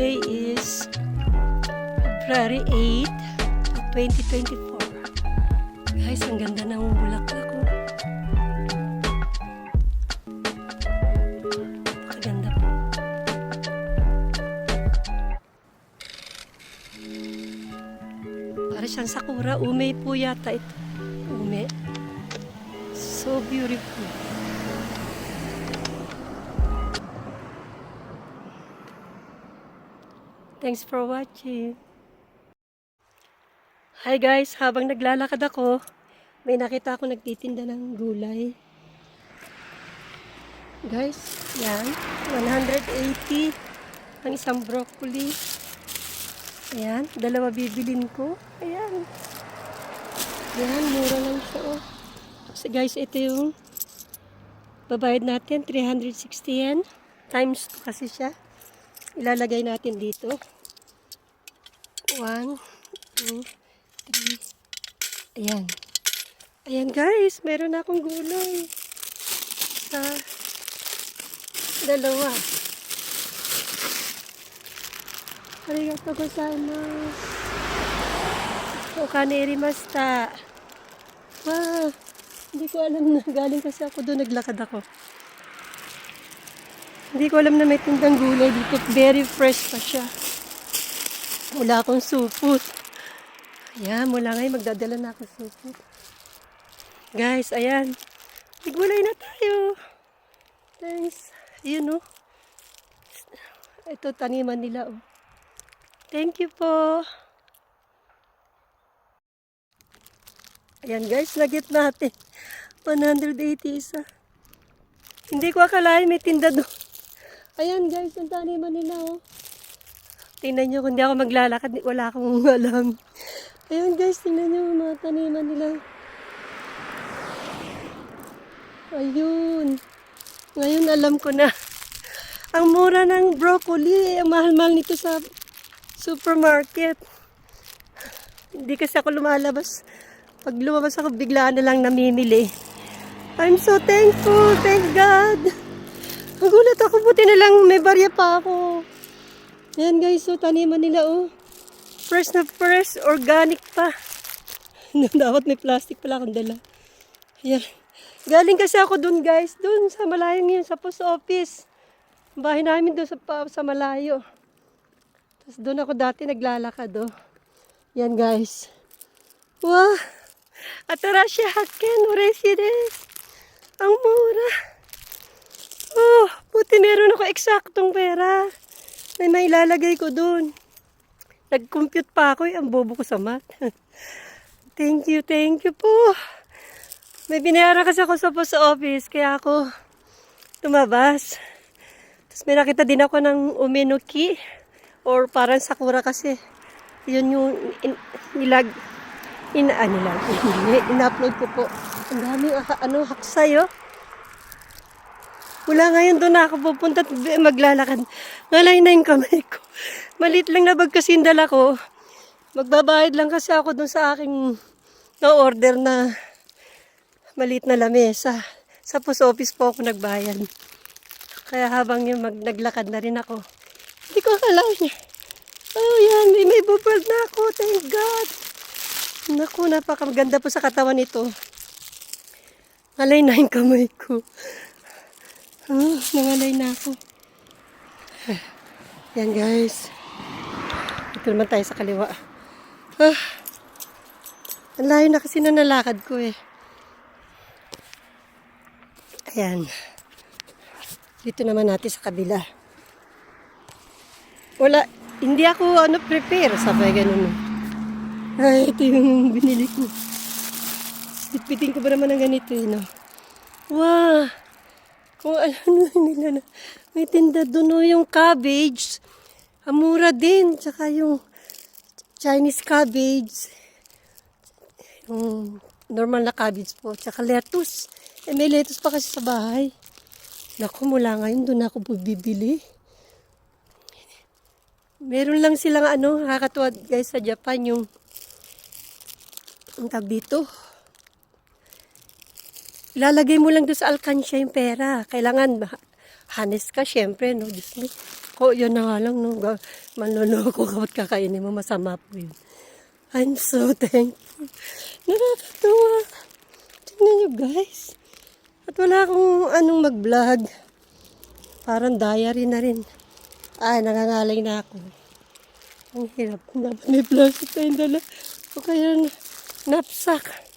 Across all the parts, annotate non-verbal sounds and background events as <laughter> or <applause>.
Today is February 8, 2024. Guys, ang ganda ng bulaklak ko. Napakaganda po. Para siyang sakura. Ume po yata ito. Ume. So beautiful. Thanks for watching. Hi guys, habang naglalakad ako, may nakita ako nagtitinda ng gulay. Guys, yan. 180 ang isang broccoli. Ayan, dalawa bibilin ko. Ayan. Ayan, mura lang siya oh. So guys, ito yung babayad natin, 360 yen. Times 2 kasi siya. Ilalagay natin dito. 1, 2, 3. Ayan. Ayan guys, meron akong gulay. Sa dalawa. Arigato gozaimasu. O kanerimashita. Wow. Hindi ko alam na galing kasi ako doon naglakad ako. Hindi ko alam na may tindang gulay dito. Very fresh pa siya. Wala akong supot. Ayan, mula ngayon magdadala na ako supot. Guys, ayan. May gulay na tayo. Thanks. Ayun oh. Ito taniman nila oh. Thank you po. Ayan guys, lagit natin. 180 isa. Hindi ko akalain may tinda doon. Ayan guys, yung taniman nila oh. Tingnan nyo, kung di ako maglalakad, wala akong <laughs> alam. Ayan guys, tingnan nyo mga taniman nila. Ayun. Ngayon alam ko na. <laughs> Ang mura ng broccoli, ang mahal-mahal nito sa supermarket. <laughs> Hindi kasi ako lumalabas. Pag lumabas ako, biglaan na lang namimili. I'm so thankful. Thank God. Nagulat ako. Buti na lang may barya pa ako. Ayan guys, so taniman nila oh. Fresh na fresh, organic pa. <laughs> Dapat may plastic pala akong dala. Ayan. Galing kasi ako dun guys, dun sa malayo yun, sa post office. Bahay namin dun sa, sa malayo. Tapos dun ako dati naglalakad oh. Yan guys. Wow! Atarasya hakken, ureshi desu. Ang mura. Oh, buti meron ako eksaktong pera. May mailalagay ko dun. Nag-compute pa ako eh. Ang bobo ko sa math. <laughs> thank you, thank you po. May binayaran kasi ako sa post office. Kaya ako tumabas. Tapos may nakita din ako ng uminuki. Or parang sakura kasi. Yun yung in, nilag... In, ah, nilag... <laughs> In-upload ko po. Ang daming ah, ano, haksay oh. Wala ngayon doon ako pupunta maglalakad. Ngalay na yung kamay ko. Malit lang na bag kasi dala ko. Magbabayad lang kasi ako doon sa aking na-order na maliit na lamesa. Sa post office po ako nagbayad. Kaya habang yung mag naglakad na rin ako. Hindi ko akalain. Oh, yan. May, may na ako. Thank God. Naku, napakaganda po sa katawan nito. Alay na yung kamay ko. Oh, nangalay na ako. Yan guys. Ito naman tayo sa kaliwa. Ah, ang layo na kasi na nalakad ko eh. Ayan. Dito naman natin sa kabila. Wala, hindi ako ano prepare sa ganun. Ay, ito yung binili ko. Pitpitin ko ba naman ng ganito eh, no? Wow! Kung ano <laughs> nila na. May tinda doon no, yung cabbage. Amura din. Tsaka yung Chinese cabbage. Yung normal na cabbage po. Tsaka lettuce. Eh, may lettuce pa kasi sa bahay. Naku, mula ngayon doon ako bibili. Meron lang silang ano, nakakatuwa guys sa Japan yung ang tag dito. Ilalagay mo lang doon sa alkansya yung pera. Kailangan honest ka, syempre, no? Diyos me. Ko, yun na nga lang, no? Manloloko kapag kakainin mo, masama po yun. I'm so thankful. Nakakatuwa. Tingnan nyo, guys. At wala akong anong mag-vlog. Parang diary na rin. Ay, nangangalay na ako. Ang hirap. Dapat may plastic tayong dala. O kaya na, knapsack.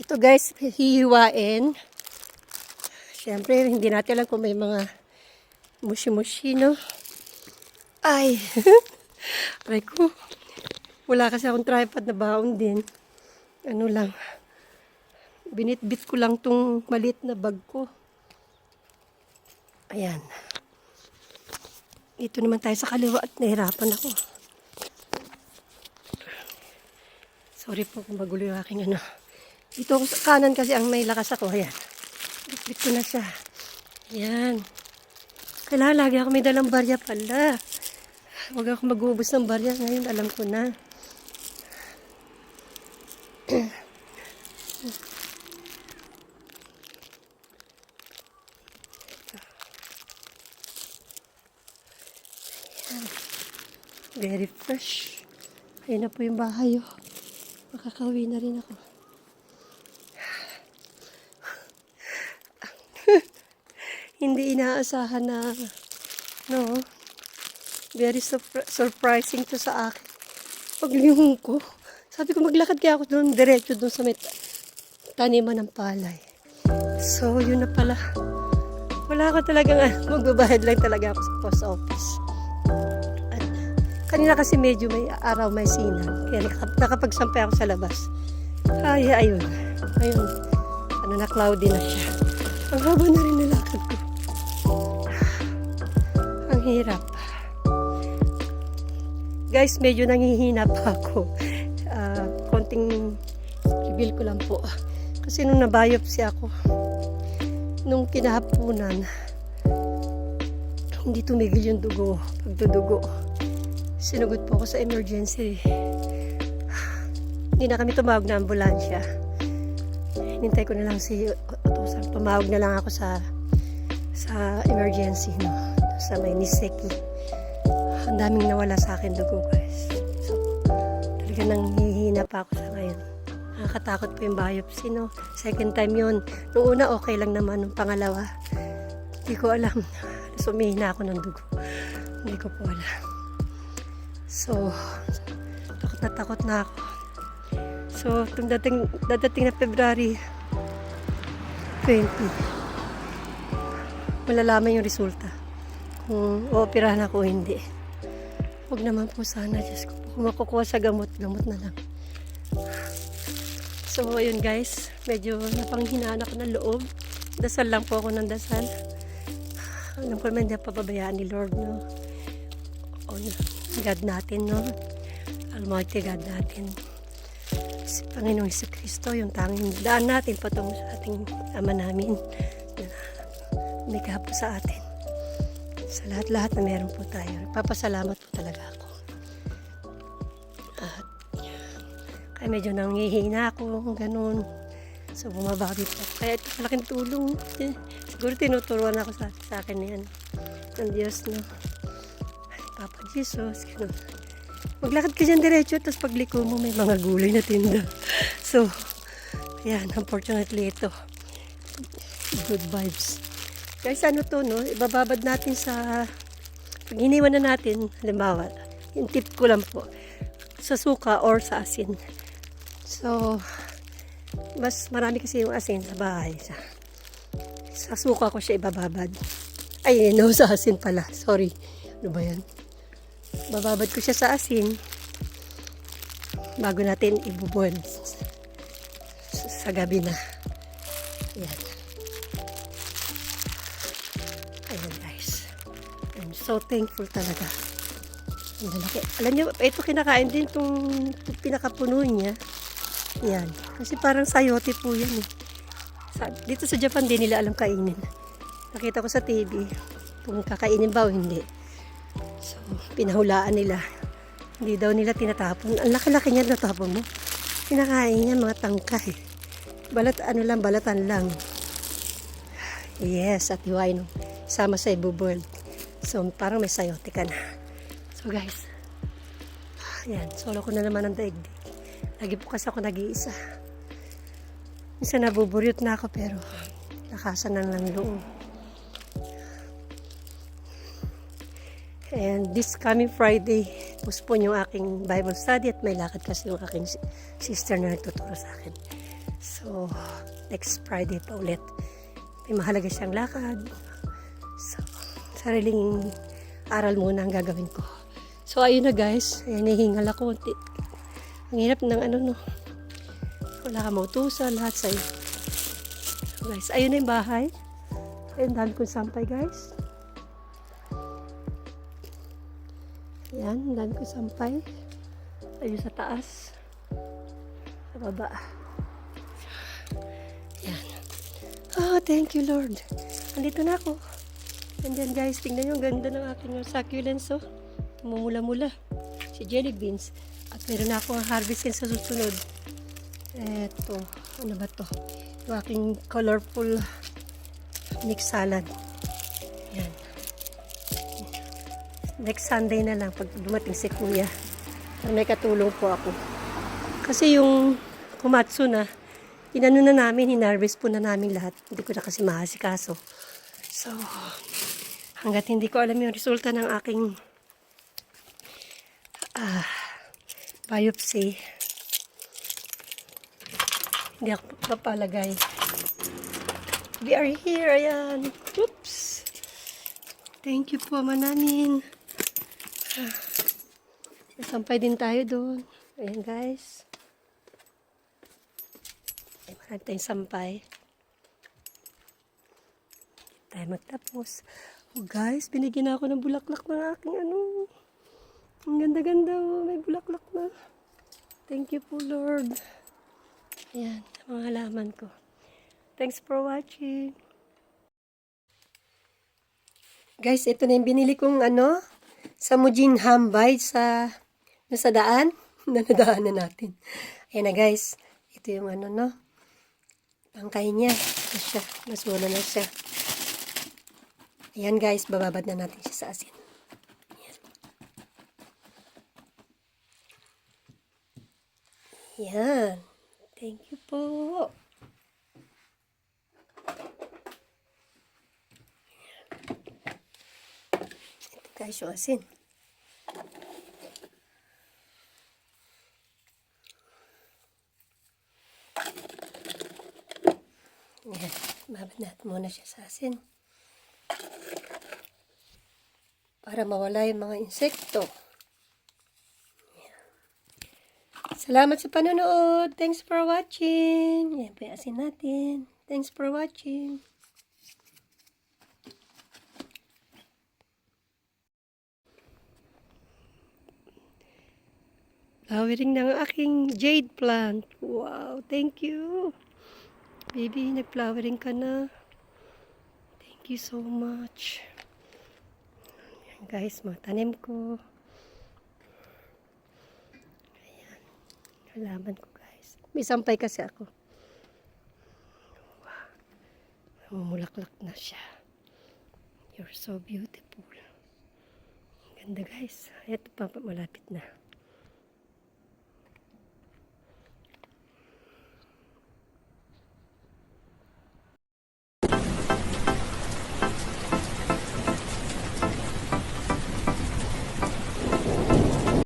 Ito guys, hihiwain. Siyempre, hindi natin alam kung may mga mushi-mushi, no? Ay! <laughs> Aray ko. Wala kasi akong tripod na baon din. Ano lang. Binitbit ko lang tong maliit na bag ko. Ayan. Dito naman tayo sa kaliwa at nahirapan ako. Sorry po kung magulo yung aking ano. Sa kanan kasi ang may lakas ako. Ayan. Bitbit ko na siya. Ayan. Kailangan lagi ako may dalang barya pala. Huwag ako mag-uubos ng barya. Ngayon alam ko na. Very fresh. Ayun na po yung bahay, oh. Makakauwi na rin ako. Hindi inaasahan na, no, very surpri- surprising to sa akin. Paglingon ko, sabi ko maglakad kaya ako doon, diretso doon sa may ta- taniman ng palay. So, yun na pala. Wala ako talagang, ah, magbabayad lang talaga ako sa post office. At kanina kasi medyo may araw, may sinan. Kaya nakap- nakapagsampay ako sa labas. Ay, ayun. Ayun. Ano na, cloudy na siya. Ang haba na rin nilakad hirap. Guys, medyo nangihina pa ako. Ah, konting reveal ko lang po. Kasi nung nabiopsy ako, nung kinahapunan, hindi tumigil yung dugo, pagdudugo. Sinugot po ako sa emergency. Hindi na kami tumawag na ambulansya. Hinintay ko na lang si Utusan. Tumawag na lang ako sa sa emergency, no? Sa may Niseki. Ang daming nawala sa akin dugo, guys. So, talaga nang hihina pa ako sa ngayon. Nakakatakot po yung biopsy, no? Second time yun. Nung una, okay lang naman. Nung pangalawa, hindi ko alam. <laughs> Sumihina ako ng dugo. Hindi ko po alam. So, takot na takot na ako. So, itong dating, dadating na February 20, malalaman yung resulta. Kung ooperahan ako o hindi. Huwag naman po sana, Diyos ko. Kung makukuha sa gamot, gamot na lang. So, ayun guys. Medyo napanghinaan ako ng loob. Dasal lang po ako ng dasal. Alam ko naman hindi ako pababayaan ni Lord, no? O, God natin, no? Almighty God natin. Si Panginoong Hesus Kristo, yung tanging daan natin patungo sa ating Ama namin na may po sa atin. Sa lahat-lahat na meron po tayo. Papasalamat po talaga ako. At kaya medyo nangihina ako, ganun. So bumababi po. Kaya ito malaking tulong. <laughs> Siguro tinuturuan ako sa, sa akin yan. Ng Diyos, no? Ay, Papa Jesus, ganun. Maglakad ka dyan diretso, tapos pagliko mo may mga gulay na tinda. <laughs> So, ayan, unfortunately ito. Good vibes. Guys, ano to, no? Ibababad natin sa... Pag na natin, halimbawa, yung tip ko lang po, sa suka or sa asin. So, mas marami kasi yung asin sa bahay. Sa, sa suka ko siya ibababad. Ay, no, sa asin pala. Sorry. Ano ba yan? Bababad ko siya sa asin bago natin ibuboil sa, sa gabi na. Yan. So thankful talaga. Ang lalaki. Alam niyo, ito kinakain din itong pinakapuno niya. Yan. Kasi parang sayote po yan eh. Sa, dito sa Japan din nila alam kainin. Nakita ko sa TV kung kakainin ba o hindi. So, pinahulaan nila. Hindi daw nila tinatapon. Ang laki-laki niya natapon mo. Kinakain niya mga tangkay. Balat, ano lang, balatan lang. Yes, at hiwain no. Sama sa ibubird. So, parang may sayote ka na. So, guys. Yan, solo ko na naman ang daigdig. Lagi po kasi ako nag-iisa. Minsan nabuburyot na ako pero lakasan na ng loob. And this coming Friday, postpone yung aking Bible study at may lakad kasi yung aking si- sister na nagtuturo sa akin. So, next Friday pa ulit. May mahalaga siyang lakad. So, sariling aral muna ang gagawin ko. So, ayun na guys. Ayan, nahingal ako. Ti- Ang hirap ng ano no. Wala ka mautusan, lahat sa'yo. So, guys, ayun na yung bahay. Ayun, dahil kong sampay guys. Yan, dahil ko sampay. Ayun sa taas. Sa baba. Yan. Oh, thank you Lord. Andito na ako. And then guys, tingnan nyo, ganda ng aking succulents, oh. Mumula-mula. Si jelly beans. At meron na akong harvestin sa susunod. Eto, ano ba to? Yung aking colorful mixed salad. Yan. Next Sunday na lang pag dumating si Kuya. May katulong po ako. Kasi yung kumatsu na, inano na namin, hinarvest po na namin lahat. Hindi ko na kasi mahasikaso. So, hanggat hindi ko alam yung resulta ng aking ah, biopsy, hindi ako papalagay. We are here, ayan. Oops. Thank you po, mananin. Ah, Sampay din tayo doon. Ayan, guys. Ay, marami tayong sampay. Tayo magtapos. Oh, guys, binigyan ako ng bulaklak ng aking ano. Ang ganda-ganda, oh. May bulaklak na. Thank you po, Lord. Ayan, mga halaman ko. Thanks for watching. Guys, ito na yung binili kong ano, sa Mujin Hambay sa, no, sa daan. <laughs> Nanadaan na natin. Ayan na guys. Ito yung ano, no. Tangkay niya. Ito siya. Masula na siya. Ayan guys, bababad na natin siya sa asin. Ayan. Ayan. Thank you po. Ito guys yung asin. Yan. Babad natin muna siya sa asin. Para mawala yung mga insekto. Salamat sa panonood. Thanks for watching. Yan pa yung asin natin. Thanks for watching. Flowering ng aking jade plant. Wow, thank you. Baby, nag-flowering ka na. Thank you so much. Guys, mga tanim ko. Ayan. Halaman ko guys. May sampay kasi ako. Wow. Mamulaklak na siya. You're so beautiful. Ganda guys. Ito pa, malapit na.